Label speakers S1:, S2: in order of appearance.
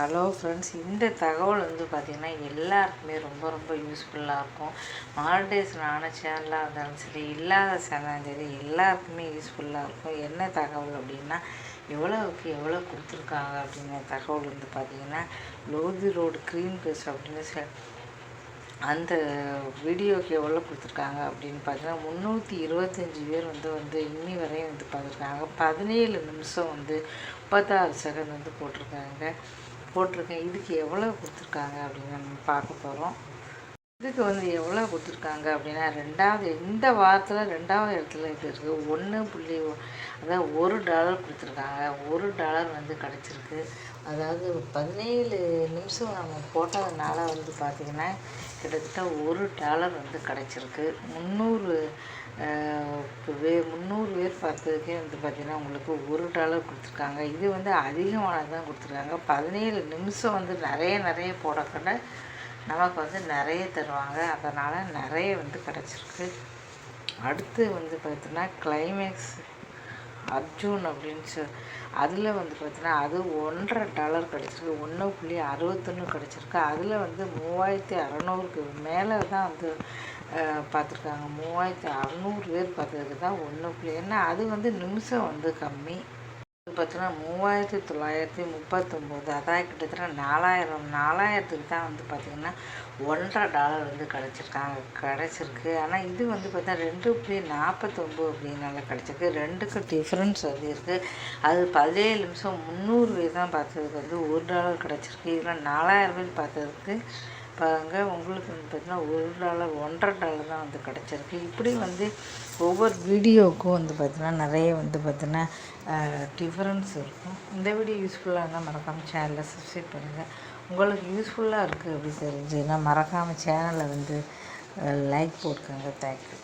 S1: Hello friends இந்த தகவல் வந்து பார்த்திங்கன்னா எல்லாருக்குமே ரொம்ப ரொம்ப யூஸ்ஃபுல்லாக இருக்கும். மானிட்டேஷன் சேனலாக இருந்தாலும் சரி இல்லாத சேனலாக சரி எல்லாருக்குமே யூஸ்ஃபுல்லாக இருக்கும். என்ன தகவல் அப்படின்னா எவ்வளோவுக்கு எவ்வளோ கொடுத்துருக்காங்க அப்படிங்கிற தகவல் வந்து பார்த்திங்கன்னா லோதி ரோடு க்ரீன் பேஸ் அப்படின்னு ச அந்த வீடியோக்கு எவ்வளோ கொடுத்துருக்காங்க அப்படின்னு பார்த்தீங்கன்னா முந்நூற்றி இருபத்தஞ்சி பேர் வந்து வந்து இன்னி வரையும் வந்து பார்த்துருக்காங்க பதினேழு நிமிஷம் வந்து முப்பத்தாறு செகண்ட் வந்து போட்டிருக்காங்க. போட்டிருக்கேன். இதுக்கு எவ்வளோ கொடுத்துருக்காங்க அப்படின்னு நம்ம பார்க்க போகிறோம் இதுக்கு வந்து எவ்வளோ கொடுத்துருக்காங்க அப்படின்னா ரெண்டாவது இந்த வாரத்தில் ரெண்டாவது இடத்துல இது இருக்குது ஒன்று புள்ளி அதாவது ஒரு டாலர் கொடுத்துருக்காங்க. ஒரு டாலர் வந்து கிடச்சிருக்கு. அதாவது பதினேழு நிமிஷம் நம்ம போட்டதுனால வந்து பார்த்திங்கன்னா கிட்டத்தட்ட ஒரு டாலர் வந்து கிடச்சிருக்கு. முந்நூறு வே முந்நூறு பேர் பார்த்ததுக்கே வந்து பார்த்திங்கன்னா உங்களுக்கு ஒரு டாலர் கொடுத்துருக்காங்க. இது வந்து அதிகமானது தான் கொடுத்துருக்காங்க. பதினேழு நிமிஷம் வந்து நிறைய நிறைய போடக்கூட நமக்கு வந்து நிறைய தருவாங்க. அதனால் நிறைய வந்து கிடச்சிருக்கு. அடுத்து வந்து பார்த்தீங்கன்னா கிளைமேக்ஸ் அர்ஜுன் அப்படின்னு சொல் அதில் வந்து பார்த்தீங்கன்னா அது ஒன்றரை டாலர் கிடச்சிருக்கு. ஒன்று புள்ளி அறுபத்தொன்று கிடச்சிருக்கு. அதில் வந்து மூவாயிரத்தி அறநூறுக்கு மேலே தான் வந்து பார்த்துருக்காங்க. மூவாயிரத்தி அறநூறு பேர் பார்த்ததுக்கு தான் ஒன்று புள்ளி ஏன்னா அது வந்து நிமிஷம் வந்து கம்மி. பார்த்தீங்கன்னா மூவாயிரத்தி தொள்ளாயிரத்தி முப்பத்தொம்போது அதான் கிட்டத்தட்ட நாலாயிரம் நாலாயிரத்துக்கு தான் வந்து பார்த்திங்கன்னா ஒன்றரை டாலர் வந்து கிடச்சிருக்காங்க கிடச்சிருக்கு. ஆனால் இது வந்து பார்த்தா ரெண்டு புள்ளி நாற்பத்தொம்போது அப்படின்னால கிடச்சிருக்கு. ரெண்டுக்கும் டிஃப்ரென்ஸ் வந்து இருக்குது அது பதினேழு நிமிஷம் முந்நூறு பேர் தான் பார்த்ததுக்கு வந்து ஒரு டாலர் கிடச்சிருக்கு. இதில் நாலாயிரம் பேர் பார்த்ததுக்கு பாருங்கள் உங்களுக்கு வந்து பார்த்திங்கன்னா ஒரு டாலர் ஒன்றரை டாலர் தான் வந்து கிடச்சிருக்கு. இப்படி வந்து ஒவ்வொரு வீடியோவுக்கும் வந்து பார்த்திங்கன்னா நிறைய வந்து பார்த்திங்கன்னா டிஃப்ரென்ஸ் இருக்கும். இந்த வீடியோ யூஸ்ஃபுல்லாக இருந்தால் மறக்காமல் சேனலை சப்ஸ்கிரைப் பண்ணுங்கள் உங்களுக்கு யூஸ்ஃபுல்லாக இருக்குது அப்படி தெரிஞ்சுன்னா மறக்காமல் சேனலை வந்து லைக் போட்டுக்கோங்க. தேங்க்யூ